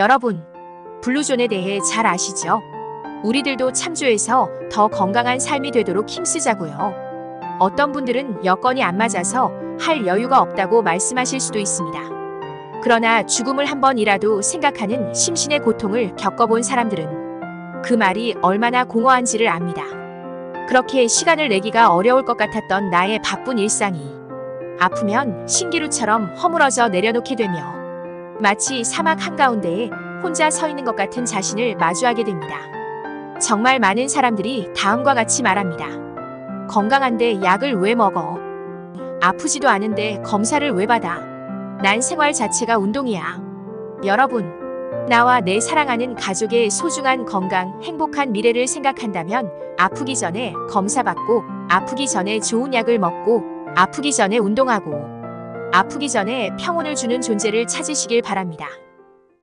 여러분, 블루존에 대해 잘 아시죠? 우리들도 참조해서 더 건강한 삶이 되도록 힘쓰자고요. 어떤 분들은 여건이 안 맞아서 할 여유가 없다고 말씀하실 수도 있습니다. 그러나 죽음을 한 번이라도 생각하는 심신의 고통을 겪어본 사람들은 그 말이 얼마나 공허한지를 압니다. 그렇게 시간을 내기가 어려울 것 같았던 나의 바쁜 일상이 아프면 신기루처럼 허물어져 내려놓게 되며 마치 사막 한가운데에 혼자 서 있는 것 같은 자신을 마주하게 됩니다. 정말 많은 사람들이 다음과 같이 말합니다. 건강한데 약을 왜 먹어? 아프지도 않은데 검사를 왜 받아? 난 생활 자체가 운동이야. 여러분, 나와 내 사랑하는 가족의 소중한 건강, 행복한 미래를 생각한다면 아프기 전에 검사받고, 아프기 전에 좋은 약을 먹고, 아프기 전에 운동하고, 아프기 전에 평온을 주는 존재를 찾으시길 바랍니다.